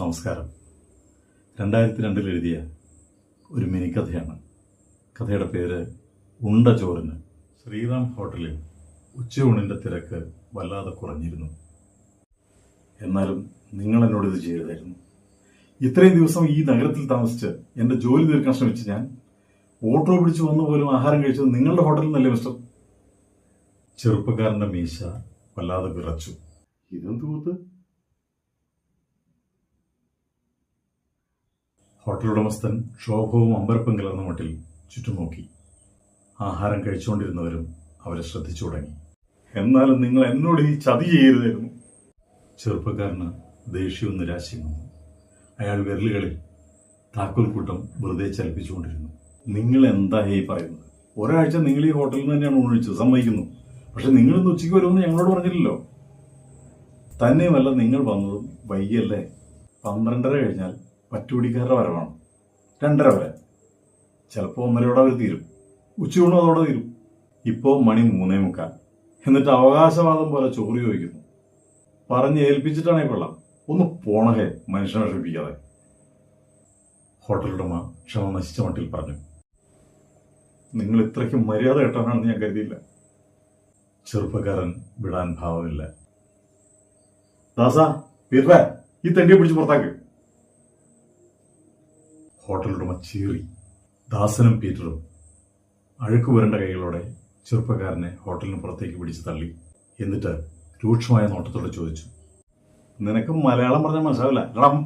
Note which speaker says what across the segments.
Speaker 1: നമസ്കാരം. രണ്ടായിരത്തി രണ്ടിൽ എഴുതിയ ഒരു മിനി കഥയാണ് കഥയുടെ പേര് ഉണ്ട ചോറിന് ശ്രീറാം ഹോട്ടലിൽ ഉച്ചയൂണിന്റെ തിരക്ക് വല്ലാതെ കുറഞ്ഞിരുന്നു. എന്നാലും നിങ്ങൾ എന്നോട് ഇത് ചെയ്യരുതായിരുന്നു. ഇത്രയും ദിവസം ഈ നഗരത്തിൽ താമസിച്ച് എന്റെ ജോലി തീർക്കാൻ ശ്രമിച്ച് ഞാൻ ഓട്ടോ പിടിച്ച് വന്നു പോലും ആഹാരം കഴിച്ചത് നിങ്ങളുടെ ഹോട്ടലിൽ നിന്നല്ലേ മിസ്റ്റർ? ചെറുപ്പക്കാരന്റെ മീശ വല്ലാതെ വിറച്ചു. ഇതെന്ത് കൂത്ത്? ഹോട്ടൽ ഉടമസ്ഥൻ ക്ഷോഭവും അമ്പരപ്പും കലർന്ന മട്ടിൽ ചുറ്റും നോക്കി ആഹാരം കഴിച്ചുകൊണ്ടിരുന്നവരും അവരെ ശ്രദ്ധിച്ചു തുടങ്ങി. എന്നാലും നിങ്ങൾ എന്നോട് ഈ ചതി ചെയ്യരുതായിരുന്നു. ചെറുപ്പക്കാരന് ദേഷ്യവും നിരാശയും വന്നു അയാൾ വിരലുകളിൽ താക്കോൽ കൂട്ടം വെറുതെ ചലിപ്പിച്ചുകൊണ്ടിരുന്നു. നിങ്ങൾ എന്താ ഈ പറയുന്നത്? ഒരാഴ്ച നിങ്ങൾ ഈ ഹോട്ടലിൽ നിന്ന് തന്നെയാണ് ഊണിച്ചത് സമ്മതിക്കുന്നു. പക്ഷെ നിങ്ങൾ ഇന്ന് ഉച്ചയ്ക്ക് വരുമെന്ന് ഞങ്ങളോട് പറഞ്ഞില്ലല്ലോ. തന്നെയുമല്ല നിങ്ങൾ വന്നതും വൈകിയല്ലേ? പന്ത്രണ്ടര കഴിഞ്ഞാൽ പറ്റുപിടിക്കാരുടെ വരവാണ്. രണ്ടര വരെ. ചിലപ്പോൾ ഒന്നരയോടെ അവർ തീരും. ഉച്ചയൂണും അതോടെ തീരും. ഇപ്പോൾ മണി മൂന്നേ മുക്കാൽ. എന്നിട്ട് അവകാശവാദം പോലെ ചോറി ചോദിക്കുന്നു. പറഞ്ഞ് ഏൽപ്പിച്ചിട്ടാണേ കൊള്ളാം ഒന്ന് പോണഹേ മനുഷ്യനെ വിഷമിപ്പിക്കാതെ. ഹോട്ടലുടമ ക്ഷമ നശിച്ച മട്ടിൽ പറഞ്ഞു. നിങ്ങൾ ഇത്രയ്ക്ക് മര്യാദ കെട്ടാനാണെന്ന് ഞാൻ കരുതിയില്ല. ചെറുപ്പക്കാരൻ വിടാൻ ഭാവമില്ല. ദാസ പീർവേ ഈ തെണ്ടിയെ പിടിച്ച് പുറത്താക്ക്. ഹോട്ടൽ ഉടമ ചീറി. ദാസനും പീറ്ററും അഴുക്ക് പുരണ്ട കൈകളോടെ ചെറുപ്പക്കാരനെ ഹോട്ടലിന് പുറത്തേക്ക് പിടിച്ച് തള്ളി. എന്നിട്ട് രൂക്ഷമായ നോട്ടത്തോടെ ചോദിച്ചു നിനക്ക് മലയാളം പറഞ്ഞാൽ മനസ്സിലാവില്ല. എടാം.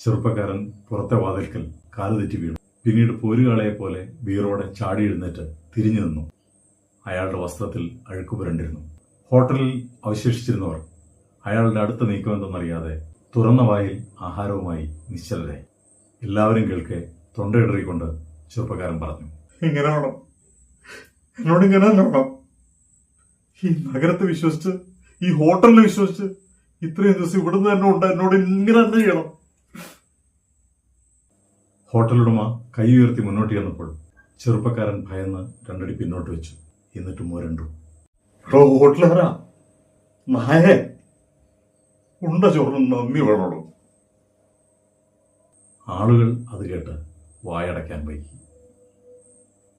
Speaker 1: ചെറുപ്പക്കാരൻ പുറത്തെ വാതിൽക്കൽ കാൽ തെറ്റി വീണു. പിന്നീട് പോരുകാളയെ പോലെ വീറോടെ ചാടി എഴുന്നേറ്റ് തിരിഞ്ഞു നിന്നു. അയാളുടെ വസ്ത്രത്തിൽ അഴുക്ക് പുരണ്ടിരുന്നു. ഹോട്ടലിൽ അവശേഷിച്ചിരുന്നവർ അയാളുടെ അടുത്ത നീക്കമെന്തെന്നറിയാതെ തുറന്ന വായിൽ ആഹാരവുമായി നിശ്ചലരായി. എല്ലാവരും കേൾക്കെ തൊണ്ടയിടറിക്കൊണ്ട് ചെറുപ്പക്കാരൻ പറഞ്ഞു. ഇങ്ങനെ വേണം എന്നോട് ഇങ്ങനെ തന്നെ വേണം ഈ നഗരത്തെ വിശ്വസിച്ച് ഈ ഹോട്ടലിനെ വിശ്വസിച്ച് ഇത്രയും ദിവസം ഇവിടുന്ന് തന്നെ ഉണ്ട് എന്നോട് ഇങ്ങനെ തന്നെ ചെയ്യണം. ഹോട്ടലുടമ കൈ ഉയർത്തി മുന്നോട്ട് ചെന്നപ്പോൾ ചെറുപ്പക്കാരൻ ഭയന്ന് രണ്ടടി പിന്നോട്ട് വെച്ചു. എന്നിട്ട് മുരണ്ടു എടോ ഹോട്ടലുകാരാ നായേ ഉണ്ട ചോറിന് നന്ദി വേണോടോ ആളുകൾ അത് കേട്ട് വായടയ്ക്കാൻ വൈകി.